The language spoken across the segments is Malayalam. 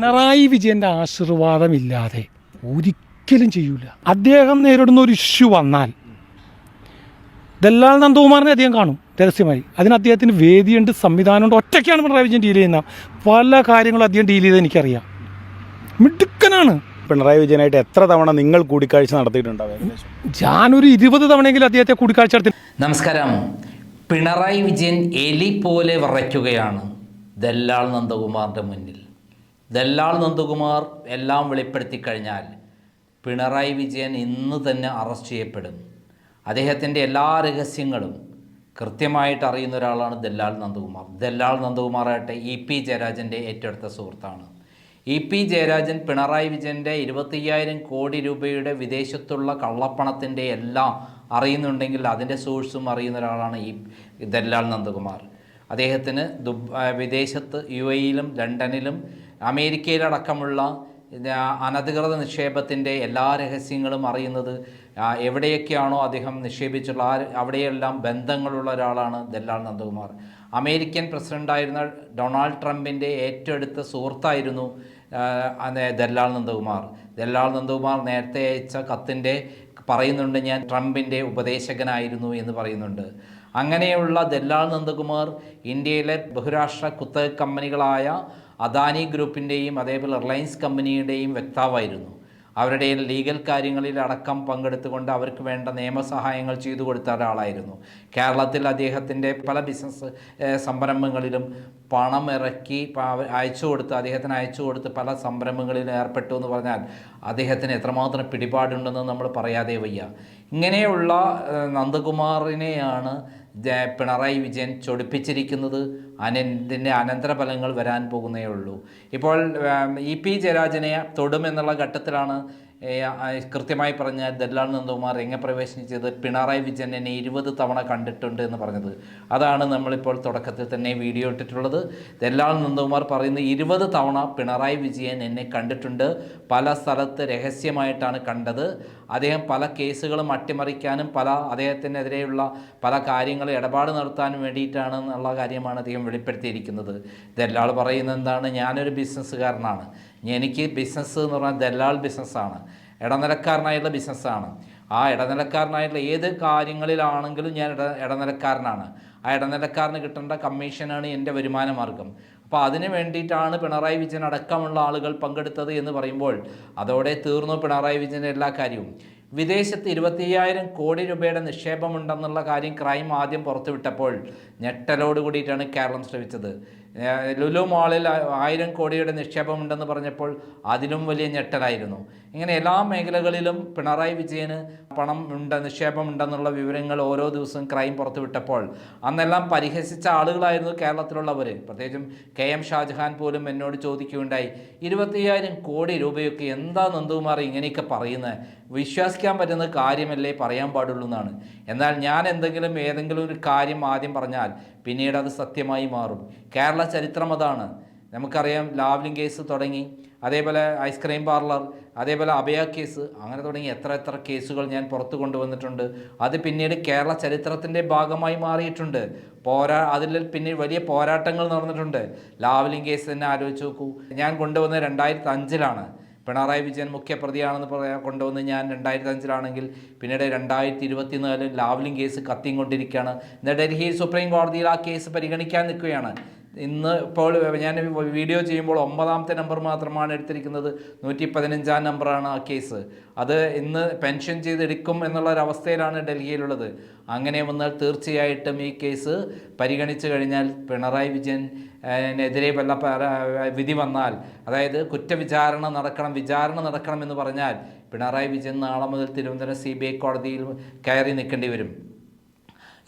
പിണറായി വിജയന്റെ ആശീർവാദമില്ലാതെ ഒരിക്കലും ചെയ്യൂല. അദ്ദേഹം നേരിടുന്ന ഒരു ഇഷ്യൂ വന്നാൽ ദല്ലാൽ നന്ദകുമാറിനെ അദ്ദേഹം കാണും രഹസ്യമായി. അതിന് അദ്ദേഹത്തിന് വേദിയുണ്ട് സംവിധാനമുണ്ട് ഒറ്റയ്ക്കാണ് പിണറായി വിജയൻ ഡീൽ ചെയ്യുന്ന. പല കാര്യങ്ങളും അദ്ദേഹം ഡീൽ ചെയ്ത് എനിക്കറിയാം. മിടുക്കനാണ്. പിണറായി വിജയനായിട്ട് എത്ര തവണ നിങ്ങൾ കൂടിക്കാഴ്ച നടത്തിയിട്ടുണ്ടാവും ഞാനൊരു ഇരുപത് തവണയെങ്കിലും അദ്ദേഹത്തെ കൂടിക്കാഴ്ച നടത്തി നമസ്കാരം. പിണറായി വിജയൻ എലി പോലെ വറയ്ക്കുകയാണ് ദല്ലാൾ നന്ദകുമാറിന്റെ മുന്നിൽ. ദല്ലാൾ നന്ദകുമാർ എല്ലാം വെളിപ്പെടുത്തി കഴിഞ്ഞാൽ പിണറായി വിജയൻ ഇന്ന് തന്നെ അറസ്റ്റ് ചെയ്യപ്പെടും. അദ്ദേഹത്തിന്റെ എല്ലാ രഹസ്യങ്ങളും കൃത്യമായിട്ട് അറിയുന്ന ഒരാളാണ് ദല്ലാൾ നന്ദകുമാർ. ദല്ലാൾ നന്ദകുമാറായിട്ട് ഇ പി ജയരാജന്റെ ഏറ്റവും അടുത്ത സുഹൃത്താണ്. ഇ പി ജയരാജൻ പിണറായി വിജയന്റെ ഇരുപത്തയ്യായിരം കോടി രൂപയുടെ വിദേശത്തുള്ള കള്ളപ്പണത്തിന്റെ എല്ലാം അറിയുന്നുണ്ടെങ്കിൽ അതിന്റെ സോഴ്സും അറിയുന്ന ഒരാളാണ് ഈ ദല്ലാൽ നന്ദകുമാർ. അദ്ദേഹത്തിന് ദുബ് വിദേശത്ത് യു എയിലും ലണ്ടനിലും അമേരിക്കയിലടക്കമുള്ള അനധികൃത നിക്ഷേപത്തിന്റെ എല്ലാ രഹസ്യങ്ങളും അറിയുന്നത് എവിടെയൊക്കെയാണോ അദ്ദേഹം നിക്ഷേപിച്ചുള്ള ആ അവിടെയെല്ലാം ബന്ധങ്ങളുള്ള ഒരാളാണ് ദല്ലാൽ നന്ദകുമാർ. അമേരിക്കൻ പ്രസിഡന്റായിരുന്ന ഡൊണാൾഡ് ട്രംപിന്റെ ഏറ്റവും അടുത്ത സുഹൃത്തായിരുന്നു ദല്ലാൽ നന്ദകുമാർ. ദല്ലാൽ നന്ദകുമാർ നേരത്തെ അയച്ച കത്തിന്റെ പറയുന്നുണ്ട് ഞാൻ ട്രംപിന്റെ ഉപദേശകനായിരുന്നു എന്ന് പറയുന്നുണ്ട്. അങ്ങനെയുള്ള ദല്ലാൽ നന്ദകുമാർ ഇന്ത്യയിലെ ബഹുരാഷ്ട്ര കുത്തക കമ്പനികളായ അദാനി ഗ്രൂപ്പിന്റെയും അതേപോലെ റിലയൻസ് കമ്പനിയുടെയും വക്താവായിരുന്നു അവരുടെ ലീഗൽ കാര്യങ്ങളിൽ അടക്കം പങ്കെടുത്തുകൊണ്ട് അവർക്ക് വേണ്ട നിയമസഹായങ്ങൾ ചെയ്തു കൊടുത്ത ഒരാളായിരുന്നു. കേരളത്തിൽ അദ്ദേഹത്തിന്റെ പല ബിസിനസ് സംരംഭങ്ങളിലും പണം ഇറക്കി അയച്ചു കൊടുത്ത് അദ്ദേഹത്തിന് അയച്ചു കൊടുത്ത് പല സംരംഭങ്ങളിലും ഏർപ്പെട്ടു എന്ന് പറഞ്ഞാൽ അദ്ദേഹത്തിന് എത്രമാത്രം പിടിപാടുണ്ടെന്ന് നമ്മൾ പറയാതെ വയ്യ. ഇങ്ങനെയുള്ള നന്ദകുമാറിനെയാണ് പിണറായി വിജയൻ ചൊടിപ്പിച്ചിരിക്കുന്നത് അനന്തിന്റെ അനന്തരഫലങ്ങൾ വരാൻ പോകുന്നേ ഉള്ളൂ ഇപ്പോൾ ഇ പി ജയരാജനെ തൊടുമെന്നുള്ള ഘട്ടത്തിലാണ് കൃത്യമായി പറഞ്ഞ ദല്ലാൽ നന്ദകുമാർ രംഗപ്രവേശനം ചെയ്ത് പിണറായി വിജയൻ എന്നെ ഇരുപത് തവണ കണ്ടിട്ടുണ്ട് എന്ന് പറഞ്ഞത്. അതാണ് നമ്മളിപ്പോൾ തുടക്കത്തിൽ തന്നെ വീഡിയോ ഇട്ടിട്ടുള്ളത്. ദല്ലാൽ നന്ദകുമാർ പറയുന്നത് ഇരുപത് തവണ പിണറായി വിജയൻ എന്നെ കണ്ടിട്ടുണ്ട്. പല സ്ഥലത്ത് രഹസ്യമായിട്ടാണ് കണ്ടത്. അദ്ദേഹം പല കേസുകളും അട്ടിമറിക്കാനും പല അദ്ദേഹത്തിനെതിരെയുള്ള പല കാര്യങ്ങളും ഇടപാട് നടത്താനും വേണ്ടിയിട്ടാണ് എന്നുള്ള കാര്യമാണ് അദ്ദേഹം വെളിപ്പെടുത്തിയിരിക്കുന്നത്. ദല്ലാൾ പറയുന്നത് എന്താണ്? ഞാനൊരു ബിസിനസ്സുകാരനാണ്. എനിക്ക് ബിസിനസ് എന്ന് പറഞ്ഞാൽ ദല്ലാൾ ബിസിനസ്സാണ് ഇടനിലക്കാരനായിട്ടുള്ള ബിസിനസ്സാണ് ആ ഇടനിലക്കാരനായിട്ടുള്ള ഏത് കാര്യങ്ങളിലാണെങ്കിലും ഞാൻ ഇട ഇടനിലക്കാരനാണ്. ആ ഇടനിലക്കാരന് കിട്ടേണ്ട കമ്മീഷനാണ് എന്റെ വരുമാന മാർഗം. അപ്പോൾ അതിന് വേണ്ടിയിട്ടാണ് പിണറായി വിജയൻ അടക്കമുള്ള ആളുകൾ പങ്കെടുത്തത് എന്ന് പറയുമ്പോൾ അതോടെ തീർന്നു പിണറായി വിജയന്റെ എല്ലാ കാര്യവും. വിദേശത്ത് ഇരുപത്തിയ്യായിരം കോടി രൂപയുടെ നിക്ഷേപമുണ്ടെന്നുള്ള കാര്യം ക്രൈം ആദ്യം പുറത്തുവിട്ടപ്പോൾ ഞെട്ടലോട് കൂടിയിട്ടാണ് കേരളം ശ്രമിച്ചത്. ലുലു മാളിൽ ആയിരം കോടിയുടെ നിക്ഷേപമുണ്ടെന്ന് പറഞ്ഞപ്പോൾ അതിലും വലിയ ഞെട്ടലായിരുന്നു. ഇങ്ങനെ എല്ലാ മേഖലകളിലും പിണറായി വിജയന് പണം ഉണ്ട് നിക്ഷേപമുണ്ടെന്നുള്ള വിവരങ്ങൾ ഓരോ ദിവസവും ക്രൈം പുറത്തുവിട്ടപ്പോൾ അന്നെല്ലാം പരിഹസിച്ച ആളുകളായിരുന്നു കേരളത്തിലുള്ളവർ പ്രത്യേകിച്ചും കെ എം ഷാജഹാൻ പോലും എന്നോട് ചോദിക്കുകയുണ്ടായി ഇരുപത്തിയ്യായിരം കോടി രൂപയൊക്കെ എന്താ നന്ദകുമാർ ഇങ്ങനെയൊക്കെ പറയുന്നത് വിശ്വസിക്കാൻ പറ്റുന്ന കാര്യമല്ലേ പറയാൻ പാടുള്ളൂ എന്നാണ്. എന്നാൽ ഞാൻ എന്തെങ്കിലും ഏതെങ്കിലും ഒരു കാര്യം ആദ്യം പറഞ്ഞാൽ പിന്നീട് അത് സത്യമായി മാറും. കേരള ചരിത്രം അതാണ്. നമുക്കറിയാം ലാവ്ലിംഗ് കേസ് തുടങ്ങി അതേപോലെ ഐസ്ക്രീം പാർലർ അതേപോലെ അഭയ കേസ് അങ്ങനെ തുടങ്ങി എത്ര എത്ര കേസുകൾ ഞാൻ പുറത്തു കൊണ്ടുവന്നിട്ടുണ്ട്. അത് പിന്നീട് കേരള ചരിത്രത്തിന്റെ ഭാഗമായി മാറിയിട്ടുണ്ട്. പോരാ അതിൽ പിന്നെ വലിയ പോരാട്ടങ്ങൾ നടന്നിട്ടുണ്ട്. ലാവ്ലിംഗ് കേസ് തന്നെ ആലോചിച്ച് നോക്കൂ. ഞാൻ കൊണ്ടുവന്നത് രണ്ടായിരത്തി അഞ്ചിലാണ് പിണറായി വിജയൻ മുഖ്യപ്രതിയാണെന്ന് പറയാൻ കൊണ്ടുവന്ന് ഞാൻ രണ്ടായിരത്തി അഞ്ചിലാണെങ്കിൽ പിന്നീട് രണ്ടായിരത്തി ഇരുപത്തിനാലിൽ ലാവ്ലിംഗ് കേസ് കത്തിയും കൊണ്ടിരിക്കുകയാണ് ഇന്ന് ഡൽഹി സുപ്രീം കോടതിയിൽ ആ കേസ് പരിഗണിക്കാൻ നിൽക്കുകയാണ്. ഇന്ന് ഇപ്പോൾ ഞാൻ വീഡിയോ ചെയ്യുമ്പോൾ ഒമ്പതാമത്തെ നമ്പർ മാത്രമാണ് എടുത്തിരിക്കുന്നത്. നൂറ്റി പതിനഞ്ചാം നമ്പറാണ് ആ കേസ് അത് ഇന്ന് പെൻഷൻ ചെയ്തെടുക്കും എന്നുള്ള ഒരവസ്ഥയിലാണ് ഡൽഹിയിലുള്ളത്. അങ്ങനെ വന്നാൽ തീർച്ചയായിട്ടും ഈ കേസ് പരിഗണിച്ചു കഴിഞ്ഞാൽ പിണറായി വിജയനെതിരെ വല്ല വിധി വന്നാൽ അതായത് കുറ്റവിചാരണ നടക്കണം വിചാരണ നടക്കണം എന്ന് പറഞ്ഞാൽ പിണറായി വിജയൻ നാളെ മുതൽ തിരുവനന്തപുരം സി കോടതിയിൽ കയറി നിൽക്കേണ്ടി വരും.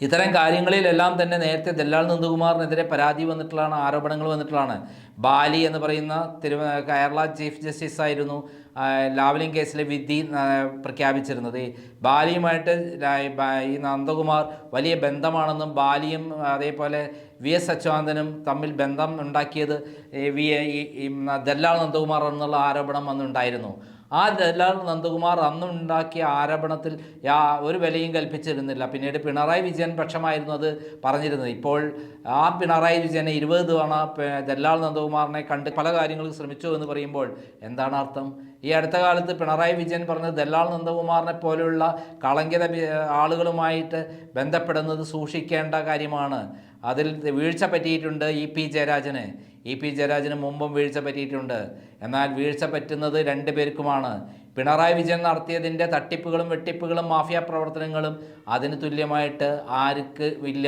ഇത്തരം കാര്യങ്ങളിലെല്ലാം തന്നെ നേരത്തെ ദല്ലാൽ നന്ദകുമാറിനെതിരെ പരാതി വന്നിട്ടുള്ളതാണ് ആരോപണങ്ങൾ വന്നിട്ടുള്ളതാണ്. ബാലി എന്ന് പറയുന്ന തിരുവ കേരള ചീഫ് ജസ്റ്റിസ് ആയിരുന്നു ആ, ലാവ്ലിംഗ് കേസിലെ വിധി പ്രഖ്യാപിച്ചിരുന്നത്. ബാലിയുമായിട്ട് ഈ നന്ദകുമാർ വലിയ ബന്ധമാണെന്നും ബാലിയും അതേപോലെ വി എസ് അച്യുതാനന്ദനും തമ്മിൽ ബന്ധം ഉണ്ടാക്കിയത് വി ദല്ലാൽ നന്ദകുമാർ എന്നുള്ള ആരോപണം അന്നുണ്ടായിരുന്നു. ആ ജലാൽ നന്ദകുമാർ അന്നുണ്ടാക്കിയ ആരോപണത്തിൽ യാ ഒരു വിലയും കൽപ്പിച്ചിരുന്നില്ല. പിന്നീട് പിണറായി വിജയൻ പക്ഷമായിരുന്നു അത് പറഞ്ഞിരുന്നത്. ഇപ്പോൾ ആ പിണറായി വിജയനെ ഇരുപത് തവണ ജലാൽ നന്ദകുമാറിനെ കണ്ട് പല കാര്യങ്ങളും ശ്രമിച്ചു എന്ന് പറയുമ്പോൾ എന്താണ് അർത്ഥം? ഈ അടുത്ത കാലത്ത് പിണറായി വിജയൻ പറഞ്ഞത് ദല്ലാൽ നന്ദകുമാറിനെ പോലെയുള്ള കളങ്കിത ആളുകളുമായിട്ട് ബന്ധപ്പെടുന്നത് സൂക്ഷിക്കേണ്ട കാര്യമാണ്. അതിൽ വീഴ്ച പറ്റിയിട്ടുണ്ട് ഇ പി ജയരാജന്. ഇ പി ജയരാജന് മുമ്പും വീഴ്ച പറ്റിയിട്ടുണ്ട്. എന്നാൽ വീഴ്ച പറ്റുന്നത് രണ്ടു പേർക്കുമാണ്. പിണറായി വിജയൻ നടത്തിയതിന്റെ തട്ടിപ്പുകളും വെട്ടിപ്പുകളും മാഫിയ പ്രവർത്തനങ്ങളും അതിന് തുല്യമായിട്ട് ആർക്ക് ഇല്ല?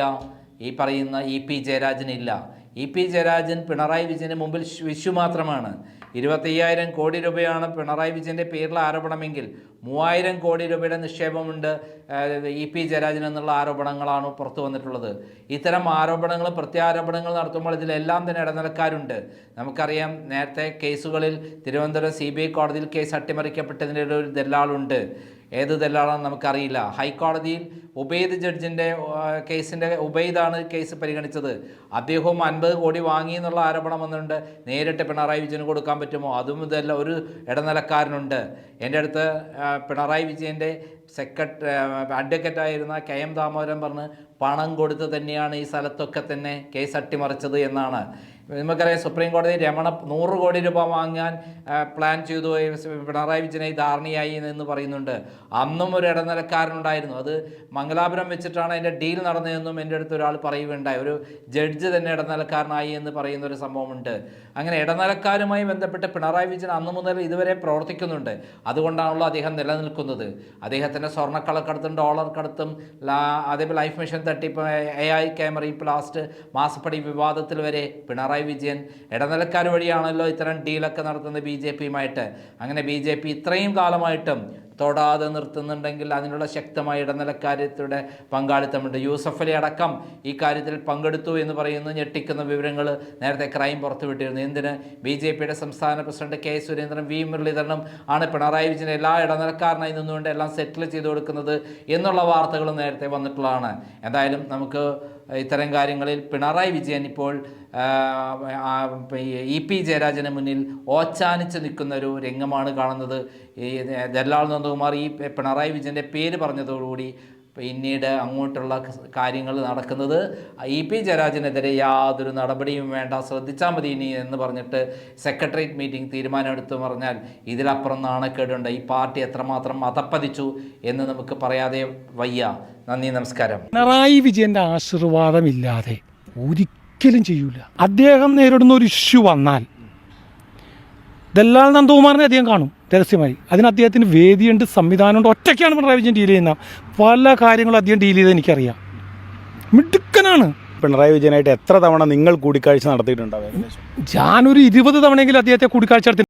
ഈ പറയുന്ന ഇ പി ജയരാജനില്ല. ഇ പി ജയരാജൻ പിണറായി വിജയന് മുമ്പിൽ വിഷു മാത്രമാണ്. ഇരുപത്തയ്യായിരം കോടി രൂപയാണ് പിണറായി വിജയന്റെ പേരിൽ ആരോപണമെങ്കിൽ മൂവായിരം കോടി രൂപയുടെ നിക്ഷേപമുണ്ട് ഇ പി ജയരാജൻ എന്നുള്ള ആരോപണങ്ങളാണ് പുറത്തു വന്നിട്ടുള്ളത്. ഇത്തരം ആരോപണങ്ങൾ പ്രത്യാരോപണങ്ങൾ നടത്തുമ്പോൾ ഇതിലെല്ലാം തന്നെ ഇടനിലക്കാരുണ്ട്. നമുക്കറിയാം നേരത്തെ കേസുകളിൽ തിരുവനന്തപുരം സി കോടതിയിൽ കേസ് അട്ടിമറിക്കപ്പെട്ടതിന്റെ ഒരു ദല്ലാളുണ്ട് ഏത് ദല്ലാളാണെന്ന് നമുക്കറിയില്ല. ഹൈക്കോടതിയിൽ ഉബൈദ് ജഡ്ജിന്റെ കേസിന്റെ ഉബൈദാണ് കേസ് പരിഗണിച്ചത്. അദ്ദേഹവും അൻപത് കോടി വാങ്ങി എന്നുള്ള ആരോപണം വന്നിട്ടുണ്ട്. നേരിട്ട് പിണറായി വിജയന് കൊടുക്കാൻ പറ്റുമോ? അതും ഇതല്ല ഒരു ഇടനിലക്കാരനുണ്ട്. എന്റെ അടുത്ത് പിണറായി വിജയന്റെ സെക്രട്ടറി അഡ്വക്കറ്റായിരുന്ന കെ എം ദാമോദരൻ പറഞ്ഞ് പണം കൊടുത്ത് തന്നെയാണ് ഈ സ്ഥലത്തൊക്കെ തന്നെ കേസ് അട്ടിമറിച്ചത് എന്നാണ്. നമുക്കറിയാം സുപ്രീം കോടതി രമണ നൂറ് കോടി രൂപ വാങ്ങാൻ പ്ലാൻ ചെയ്തു പിണറായി വിജയനെ ധാരണയായി എന്ന് പറയുന്നുണ്ട്. അന്നും ഒരു ഇടനിലക്കാരനുണ്ടായിരുന്നു. അത് മംഗലാപുരം വെച്ചിട്ടാണ് അതിന്റെ ഡീൽ നടന്നതെന്നും എന്റെ അടുത്ത് ഒരാൾ പറയുകയുണ്ടായി. ഒരു ജഡ്ജ് തന്നെ ഇടനിലക്കാരനായി എന്ന് പറയുന്ന ഒരു സംഭവമുണ്ട്. അങ്ങനെ ഇടനിലക്കാരുമായി ബന്ധപ്പെട്ട് പിണറായി വിജയൻ അന്ന് മുതൽ ഇതുവരെ പ്രവർത്തിക്കുന്നുണ്ട്. അതുകൊണ്ടാണല്ലോ അദ്ദേഹം നിലനിൽക്കുന്നത്. അദ്ദേഹത്തിന്റെ സ്വർണക്കളക്കടത്തും ഡോളർ കടത്തും അതേപോലെ ലൈഫ് മിഷൻ തട്ടിപ്പ് എ ഐ ക്യാമറ ഈ പ്ലാസ്റ്റ് മാസപ്പടി വിവാദത്തിൽ വരെ പിണറായി വിജയൻ. ഇടനിലക്കാർ വഴിയാണല്ലോ ഇത്തരം ഡീലൊക്കെ നടത്തുന്നത് ബി ജെ പിയുമായിട്ട്. അങ്ങനെ ബി ജെ പി ഇത്രയും കാലമായിട്ടും തൊടാതെ നിർത്തുന്നുണ്ടെങ്കിൽ അതിനുള്ള ശക്തമായ ഇടനിലക്കാര്യത്തിലൂടെ പങ്കാളിത്തമുണ്ട്. യൂസഫ് അലി അടക്കം ഈ കാര്യത്തിൽ പങ്കെടുത്തു എന്ന് പറയുന്ന. ഞെട്ടിക്കുന്ന വിവരങ്ങൾ നേരത്തെ ക്രൈം പുറത്തുവിട്ടിരുന്നു എന്തിന്? ബി ജെ പിയുടെ സംസ്ഥാന പ്രസിഡന്റ് കെ സുരേന്ദ്രൻ വി മുരളീധരനും ആണ് പിണറായി വിജയൻ എല്ലാ ഇടനിലക്കാരനായി നിന്നുകൊണ്ട് എല്ലാം സെറ്റിൽ ചെയ്തു കൊടുക്കുന്നത് എന്നുള്ള വാർത്തകളും നേരത്തെ വന്നിട്ടുള്ളതാണ്. എന്തായാലും നമുക്ക് ഇത്തരം കാര്യങ്ങളിൽ പിണറായി വിജയൻ ഇപ്പോൾ ഇ പി ജയരാജന് മുന്നിൽ ഓച്ചാനിച്ച് നിൽക്കുന്ന ഒരു രംഗമാണ് കാണുന്നത്. ഈ ദല്ലാൾ നന്ദകുമാർ ഈ പിണറായി വിജയന്റെ പേര് പറഞ്ഞതോടുകൂടി പിന്നീട് അങ്ങോട്ടുള്ള കാര്യങ്ങൾ നടക്കുന്നത്. ഇ പി ജയരാജനെതിരെ യാതൊരു നടപടിയും വേണ്ട ശ്രദ്ധിച്ചാൽ മതി ഇനി എന്ന് പറഞ്ഞിട്ട് സെക്രട്ടേറിയറ്റ് മീറ്റിംഗ് തീരുമാനമെടുത്തു പറഞ്ഞാൽ ഇതിലപ്പുറം നാണക്കേടുണ്ട്. ഈ പാർട്ടി എത്രമാത്രം മതപ്പതിച്ചു എന്ന് നമുക്ക് പറയാതെ വയ്യ. നന്ദി നമസ്കാരം. പിണറായി വിജയന്റെ ആശീർവാദമില്ലാതെ ഒരിക്കലും ചെയ്യൂല. അദ്ദേഹം നേരിടുന്ന ഒരു ഇഷ്യൂ വന്നാൽ ദല്ലാൽ നന്ദകുമാറിനെ അദ്ദേഹം കാണും രഹസ്യമായി. അതിന് അദ്ദേഹത്തിന് വേദിയുണ്ട് സംവിധാനമുണ്ട് ഒറ്റയ്ക്കാണ് പിണറായി വിജയൻ ഡീൽ ചെയ്യുന്ന. പല കാര്യങ്ങളും അദ്ദേഹം ഡീൽ ചെയ്ത് എനിക്കറിയാം. മിടുക്കനാണ്. പിണറായി വിജയനായിട്ട് എത്ര തവണ നിങ്ങൾ കൂടിക്കാഴ്ച നടത്തിയിട്ടുണ്ടാവും ഞാനൊരു ഇരുപത് തവണയെങ്കിലും അദ്ദേഹത്തെ കൂടിക്കാഴ്ച നടത്തി